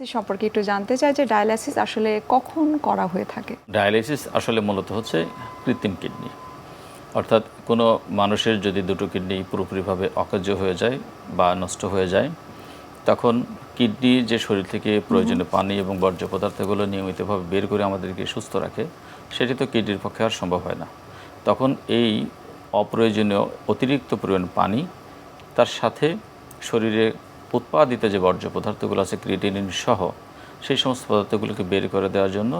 সম্পর্কে একটু জানতে চাই যে ডায়ালাইসিস আসলে কখন করা হয়ে থাকে। ডায়ালাইসিস আসলে মূলত হচ্ছে কৃত্রিম কিডনি। অর্থাৎ কোনো মানুষের যদি দুটো কিডনি পুরোপুরিভাবে অকার্য হয়ে যায় বা নষ্ট হয়ে যায় তখন কিডনি যে শরীর থেকে প্রয়োজনীয় পানি এবং বর্জ্য পদার্থগুলো নিয়মিতভাবে বের করে আমাদেরকে সুস্থ রাখে সেটি তো কিডনির পক্ষে আর সম্ভব হয় না। তখন এই অপ্রয়োজনীয় অতিরিক্ত পরিমাণ পানি তার সাথে শরীরে উৎপাদিত যে বর্জ্য পদার্থগুলো আছে ক্রিয়েটিনিন সহ সেই সমস্ত পদার্থগুলোকে বের করে দেওয়ার জন্য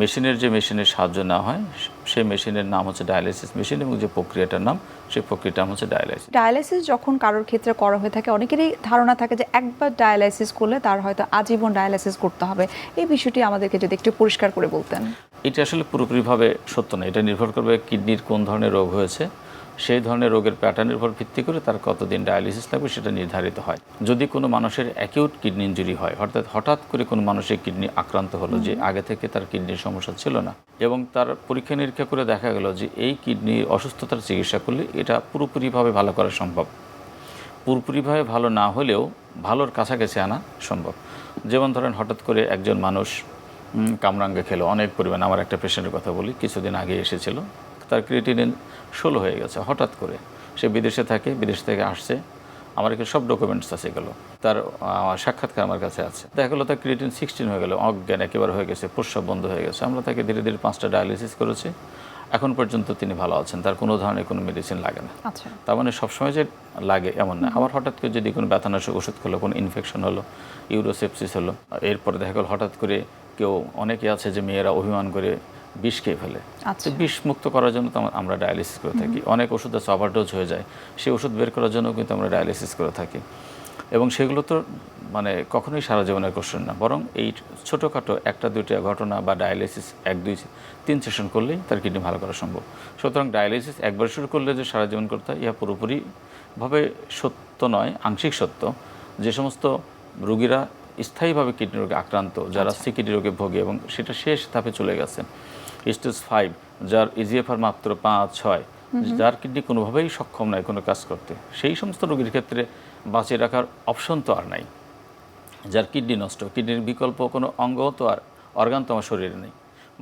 মেশিনের যে মেশিনের সাহায্য নেওয়া হয় সেই মেশিনের নাম হচ্ছে ডায়ালিসিস মেশিন এবং যে প্রক্রিয়াটার নাম সেই প্রক্রিয়াটার নাম হচ্ছে ডায়ালাইসিস ডায়ালাইসিস যখন কারোর ক্ষেত্রে করা হয়ে থাকে অনেকেরই ধারণা থাকে যে একবার ডায়ালাইসিস করলে তার হয়তো আজীবন ডায়ালাইসিস করতে হবে। এই বিষয়টি আমাদেরকে যদি একটু পরিষ্কার করে বলতেন। এটা আসলে পুরোপুরিভাবে সত্য না এটা নির্ভর করবে কিডনির কোন ধরনের রোগ হয়েছে সেই ধরনের রোগের প্যাটার্নের উপর ভিত্তি করে তার কতদিন ডায়ালিসিস লাগবে সেটা নির্ধারিত হয়। যদি কোনো মানুষের অ্যাকিউট কিডনি ইঞ্জুরি হয় অর্থাৎ হঠাৎ করে কোনো মানুষের কিডনি আক্রান্ত হলো যে আগে থেকে তার কিডনির সমস্যা ছিল না এবং তার পরীক্ষা নিরীক্ষা করে দেখা গেল যে এই কিডনির অসুস্থতার চিকিৎসা করলে এটা পুরোপুরিভাবে ভালো করা সম্ভব। পুরোপুরিভাবে ভালো না হলেও ভালোর কাছাকাছি আনা সম্ভব। যেমন ধরেন হঠাৎ করে একজন মানুষ কামরাঙ্গা খেলো। অনেক পরিমাণ আমার একটা পেশেন্টের কথা বলি কিছুদিন আগে এসেছিল। তার ক্রিয়েটিনিন ষোলো হয়ে গেছে হঠাৎ করে। সে বিদেশে থাকে বিদেশ থেকে আসছে। আমার এখানে সব ডকুমেন্টস আছে এগুলো। তার সাক্ষাৎকার আমার কাছে আছে। দেখা গেলো তার ক্রিয়েটিন সিক্সটিন হয়ে গেলো অজ্ঞান একেবারে হয়ে গেছে প্রস্রাব বন্ধ হয়ে গেছে। আমরা তাকে ধীরে ধীরে পাঁচটা ডায়ালিসিস করেছি। এখন পর্যন্ত তিনি ভালো আছেন। তার কোনো ধরনের কোনো মেডিসিন লাগে না। আচ্ছা। তার মানে সবসময় যে লাগে এমন না। আবার হঠাৎ করে যদি কোনো ব্যথানাশক ওষুধ খেলো কোনো ইনফেকশন হলো ইউরোসেপসিস হলো এরপরে দেখা গেল হঠাৎ করে কেউ অনেকে আছে যে মেয়েরা অভিমান করে বিষ খেয়ে ফেলে। আচ্ছা। তো বিষ মুক্ত করার জন্য তো আমরা- আমরা ডায়ালিসিস করে থাকি। অনেক ওষুধ আছে ওভারডোজ হয়ে যায়। সেই ওষুধ বের করার জন্য কিন্তু আমরা ডায়ালিসিস করে থাকি। এবং সেগুলো তো মানে কখনোই সারা জীবনের কোশ্চেন না। বরং এই ছোটোখাটো একটা দুইটা ঘটনা বা ডায়ালিসিস এক দুই তিন সেশন করলেই তার কিডনি ভালো করা সম্ভব। সুতরাং ডায়ালিসিস একবার শুরু করলে যে সারা জীবন করতে হয় ইহা পুরোপুরিভাবে সত্য নয় আংশিক সত্য। যে সমস্ত রুগীরা স্থায়ীভাবে কিডনি রোগে আক্রান্ত যারা সি সিকিডি রোগে ভোগে এবং সেটা শেষ ধাপে চলে গেছে। স্টেজ ফাইভ যার ইজিএফআর মাত্র পাঁচ ছয় যার কিডনি কোনোভাবেই সক্ষম নয় কোনো কাজ করতে। সেই সমস্ত রোগীর ক্ষেত্রে বাঁচিয়ে রাখার অপশন তো আর নাই। যার কিডনি নষ্ট কিডনির বিকল্প কোনো অঙ্গ তো আর অর্গান তো আমার শরীরে নেই।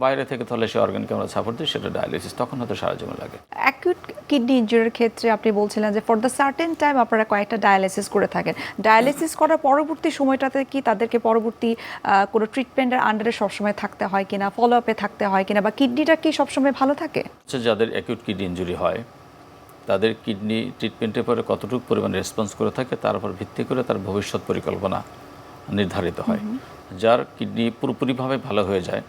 বাইরে থেকে তাহলে সেই অর্গানকে আমরা সাপোর্ট দিই সেটা ডায়ালিসিস তখন হয়তো সারা জীবন লাগে। অ্যাকিউট কিডনি ইঞ্জুরির ক্ষেত্রে আপনি বলছিলেন যে ফর দ্য সার্টেন টাইম আপনারা কয়েকটা ডায়ালিসিস করে থাকেন। ডায়ালিসিস করার পরবর্তী সময়টাতে কি তাদেরকে পরবর্তী কোনো ট্রিটমেন্টের আন্ডারে সবসময় থাকতে হয় কিনা ফলো আপে থাকতে হয় কিনা বা কিডনিটা কি সবসময় ভালো থাকে? যাদের অ্যাকিউট কিডনি ইঞ্জুরি হয় তাদের কিডনি ট্রিটমেন্টের পরে কতটুকু পরিমাণ রেসপন্স করে থাকে তার উপর ভিত্তি করে তার ভবিষ্যৎ পরিকল্পনা নির্ধারিত হয়। যার কিডনি পুরোপুরিভাবে ভালো হয়ে যায়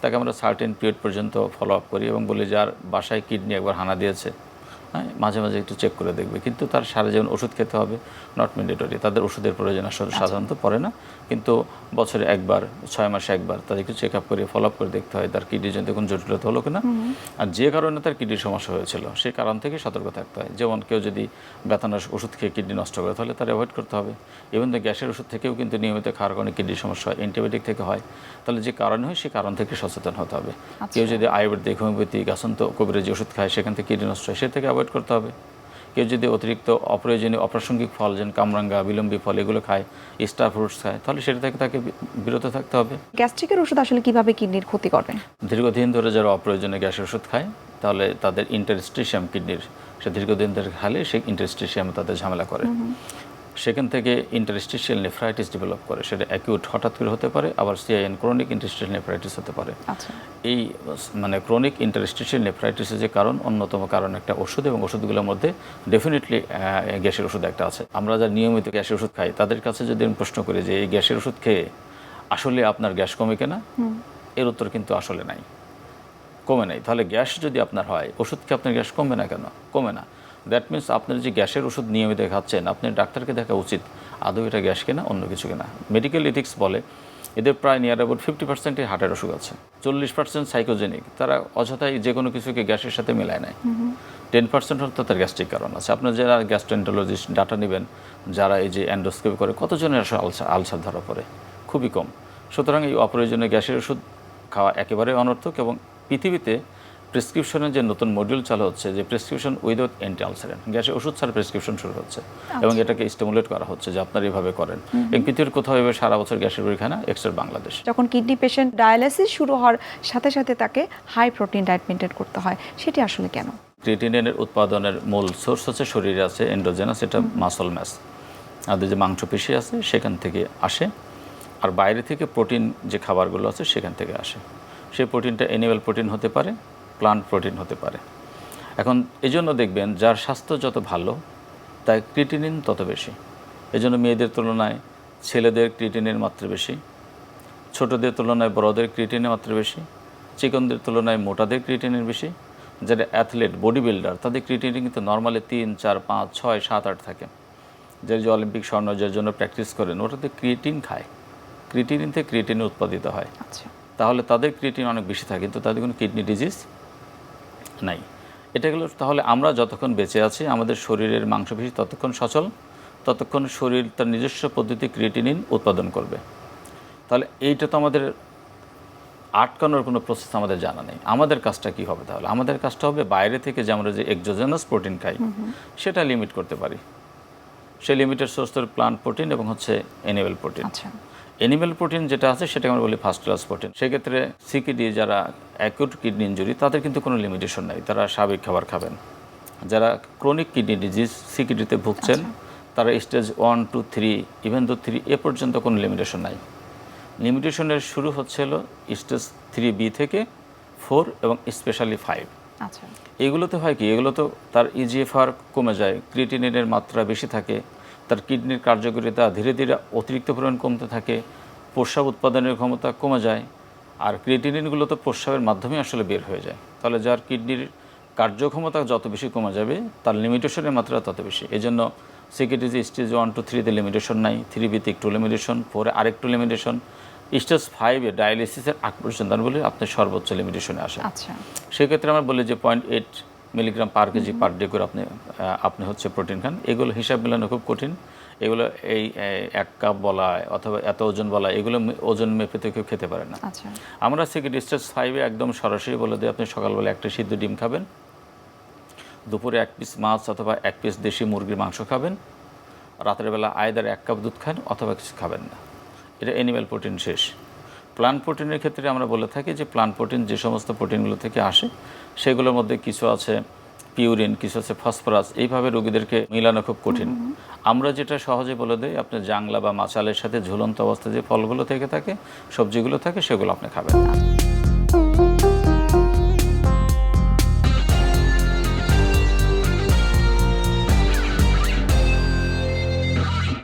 তাকে আমরা সার্টেন পিরিয়ড পর্যন্ত ফলো আপ করি এবং বলি যার বাসায় কিডনি একবার হানা দিয়েছে। হ্যাঁ মাঝে মাঝে একটু চেক করে দেখবে। কিন্তু তার সারা জীবন ওষুধ খেতে হবে নট ম্যান্ডেটরি তাদের ওষুধের প্রয়োজন আসলে সাধারণত পড়ে না। কিন্তু বছরে একবার ছয় মাসে একবার তাদেরকে চেক আপ করে ফলো আপ করে দেখতে হয় তার কিডনির জন্য কোনো জটিলতা হলো কিনা। আর যে কারণে তার কিডনির সমস্যা হয়েছিল সেই কারণ থেকে সতর্ক থাকতে হয়। যেমন কেউ যদি ব্যথানাশক ওষুধ খেয়ে কিডনি নষ্ট করে তাহলে তার অ্যাভয়েড করতে হবে। এবং গ্যাসের ওষুধ থেকেও কিন্তু নিয়মিত খাওয়ার কারণে কিডনির সমস্যা হয়। অ্যান্টিবায়োটিক থেকে হয়। তাহলে যে কারণে হয় সেই কারণ থেকে সচেতন হতে হবে। কেউ যদি আয়ুর্বেদিক হোমিওপ্যাথিক আসন্ত কবিরাজি ওষুধ খায় সেখান থেকে কিডনি নষ্ট হয় সে থেকে অ্যাভয়েড করতে হবে। কেউ যদি অতিরিক্ত অপ্রয়োজনীয় অপ্রাসঙ্গিক ফল যেন কামরাঙ্গা বিলম্বী ফল এগুলো খায় স্টার ফ্রুটস খায় তাহলে সেটা থেকে তাকে বিরত থাকতে হবে। গ্যাস্ট্রিকের ওষুধ আসলে কীভাবে কিডনির ক্ষতি করে? দীর্ঘদিন ধরে যারা অপ্রয়োজনীয় গ্যাসের ওষুধ খায় তাহলে তাদের ইন্টারস্টিশিয়াম কিডনির সে দীর্ঘদিন ধরে খালে সেই ইন্টারস্টিশিয়াম তাদের ঝামেলা করে। সেখান থেকে ইন্টারস্টিশিয়াল নেফ্রাইটিস ডেভেলপ করে। সেটা অ্যাকিউট হঠাৎ করে হতে পারে আবার সিআইএন ক্রনিক ইন্টারস্টিশিয়াল নেফ্রাইটিস হতে পারে। আচ্ছা। এই মানে ক্রনিক ইন্টারস্টিশিয়াল নেফ্রাইটিসের যে কারণ অন্যতম কারণ একটা ওষুধ এবং ওষুধগুলোর মধ্যে ডেফিনেটলি গ্যাসের ওষুধ একটা আছে। আমরা যারা নিয়মিত গ্যাসের ওষুধ খাই তাদের কাছে যদি আমি প্রশ্ন করি যে এই গ্যাসের ওষুধ খেয়ে আসলে আপনার গ্যাস কমে কেনা? এর উত্তর কিন্তু আসলে নাই। কমে নাই। তাহলে গ্যাস যদি আপনার হয় ওষুধ খেয়ে আপনার গ্যাস কমবে না কেন? কমে না। দ্যাট মিনস আপনার যে গ্যাসের ওষুধ নিয়মিত খাচ্ছেন, আপনি ডাক্তারকে দেখা উচিত আদৌ এটা গ্যাস কিনা, অন্য কিছু কিনা। মেডিকেল ইথিক্স বলে এদের প্রায় নিয়ার অ্যাবাউট ফিফটি পার্সেন্টই হার্টের অসুখ আছে। চল্লিশ পার্সেন্ট সাইকোজেনিক তারা অযথাই যে কোনো কিছুকে গ্যাসের সাথে মেলায় নেয়। টেন পার্সেন্ট হয়তো তার গ্যাস্ট্রিক কারণ আছে। আপনার যারা গ্যাস্ট্রেন্টোলজিস্ট ডাটা নেবেন, যারা এই যে অ্যান্ডোস্কোপি করে, কতজনের আসলে আলসার আলসার ধরা পড়ে? খুবই কম। সুতরাং এই অপ্রয়োজনীয় গ্যাসের ওষুধ খাওয়া একেবারে অনর্থক এবং পৃথিবীতে প্রেসক্রিপশনের যে নতুন মডিউল চালু হচ্ছে যে প্রেসক্রিপশন উইদাউট অ্যান্টিআলসারেন্ট গ্যাসে ওষুধ ছাড়া প্রেসক্রিপশন শুরু হচ্ছে এবং এটাকে স্টিমুলেট করা হচ্ছে যে আপনারা এইভাবে করেন। এবং পৃথিবীর কোথাও এভাবে সারা বছর গ্যাসের পরীক্ষা এক্সট্রা বাংলাদেশ। যখন কিডনি পেশেন্ট ডায়ালিসিস শুরু হওয়ার সাথে সাথে তাকে হাই প্রোটিন ডায়েট মেনটেন করতে হয় সেটি আসলে কেন? ক্রিয়েটিনের উৎপাদনের মূল সোর্স হচ্ছে শরীরে আছে এন্ডোজেনাস এটা মাসল ম্যাস আমাদের যে মাংসপেশি আছে সেখান থেকে আসে। আর বাইরে থেকে প্রোটিন যে খাবারগুলো আছে সেখান থেকে আসে। সেই প্রোটিনটা অ্যানিমেল প্রোটিন হতে পারে। প্লান্ট প্রোটিন হতে পারে। এখন এই জন্য দেখবেন যার স্বাস্থ্য যত ভালো তাই ক্রিটিনিন তত বেশি। এই জন্য মেয়েদের তুলনায় ছেলেদের ক্রিটিনের মাত্রা বেশি ছোটদের তুলনায় বড়দের ক্রিটিনের মাত্রা বেশি চিকনদের তুলনায় মোটাদের ক্রিটিনের বেশি। যারা অ্যাথলেট বডি বিল্ডার তাদের ক্রিটিনিন কিন্তু নর্মালি তিন চার পাঁচ ছয় সাত আট থাকে। যার যে অলিম্পিক স্বর্ণ যার জন্য প্র্যাকটিস করেন ওটাতে ক্রিটিন খায়। ক্রিটিনিন থেকে ক্রিটিন উৎপাদিত হয়। আচ্ছা। তাহলে তাদের ক্রিটিন অনেক বেশি থাকে কিন্তু তাদের কোনো কিডনি ডিজিজ নাই। এটা গেল তাহলে আমরা যতক্ষণ বেঁচে আছি আমাদের শরীরের মাংসপেশি ততক্ষণ সচল ততক্ষণ শরীর তার নিজস্ব পদ্ধতি ক্রিয়েটিনিন উৎপাদন করবে। তাহলে এইটা তো আমাদের আটকানোর কোনো প্রসেস আমাদের জানা নেই। আমাদের কাজটা কি হবে তাহলে? আমাদের কাজটা হবে বাইরে থেকে যে আমরা যে এক্সোজেনাস প্রোটিন খাই সেটা লিমিট করতে পারি। সেই লিমিটেড সোর্স প্লান্ট প্রোটিন এবং হচ্ছে এনিমেল প্রোটিন আচ্ছা। অ্যানিমেল প্রোটিন যেটা আছে সেটাকে আমরা বলি ফার্স্ট ক্লাস প্রোটিন। সেক্ষেত্রে সিকিডি যারা অ্যাকিউট কিডনি ইঞ্জুরি তাদের কিন্তু কোনো লিমিটেশন নাই। তারা স্বাভাবিক খাবার খাবেন। যারা ক্রনিক কিডনি ডিজিজ সিকিডিতে ভুগছেন তারা stage one two three even তো থ্রি এ পর্যন্ত কোনো লিমিটেশন নাই। লিমিটেশনের শুরু হচ্ছিল স্টেজ থ্রি বি থেকে ফোর এবং স্পেশালি ফাইভ আচ্ছা। এগুলোতে হয় কি? এগুলো তো তার ইজিএফআর কমে যায় ক্রিটিনিনের মাত্রা বেশি থাকে তার কিডনির কার্যকারিতা ধীরে ধীরে অতিরিক্ত পরিমাণ কমতে থাকে প্রস্রাব উৎপাদনের ক্ষমতা কমে যায় আর ক্রিয়েটিনিনগুলো তো প্রস্রাবের মাধ্যমে আসলে বের হয়ে যায়। তাহলে যার কিডনির কার্যক্ষমতা যত বেশি কমে যাবে তার লিমিটেশনের মাত্রা তত বেশি। এই জন্য সিকিটিজি স্টেজ ওয়ান টু থ্রিতে লিমিটেশন নাই থ্রি বিতে একটু লিমিটেশন ফোরে আরেকটু লিমিটেশন। স্টেজ ফাইভে ডায়ালিসিসের আগ পর্যন্ত বলি আপনি সর্বোচ্চ লিমিটেশনে আসেন। আচ্ছা। সেক্ষেত্রে আমরা বলি যে point eight milligram per KG per day করে আপনি আপনি হচ্ছে প্রোটিন খান। এগুলো হিসাব মেলানো খুব কঠিন। এগুলো এই এক কাপ বলা অথবা এত ওজন বলা এগুলো ওজন মেপে তো কেউ খেতে পারে না। আচ্ছা। আমরা সেকেন্ড স্টেজ ফাইভে একদম সরাসরি বলে দিই আপনি সকালবেলা একটা সিদ্ধ ডিম খাবেন। দুপুরে এক পিস মাছ অথবা এক পিস দেশি মুরগির মাংস খাবেন। রাতের বেলা আয়দার এক কাপ দুধ খান অথবা কিছু খাবেন না। এটা অ্যানিম্যাল প্রোটিন শেষ। প্লান্ট প্রোটিনের ক্ষেত্রে আমরা বলে থাকি যে প্লান প্রোটিন যে সমস্ত প্রোটিনগুলো থেকে আসে সেগুলোর মধ্যে কিছু আছে পিউরিন কিছু আছে ফসফরাস এইভাবে রোগীদেরকে মিলানো খুব কঠিন। আমরা যেটা সহজে বলে দিই আপনি জাংলা বা মাচালের সাথে ঝুলন্ত অবস্থায় যে ফলগুলো থেকে থাকে সবজিগুলো থাকে সেগুলো আপনি খাবেন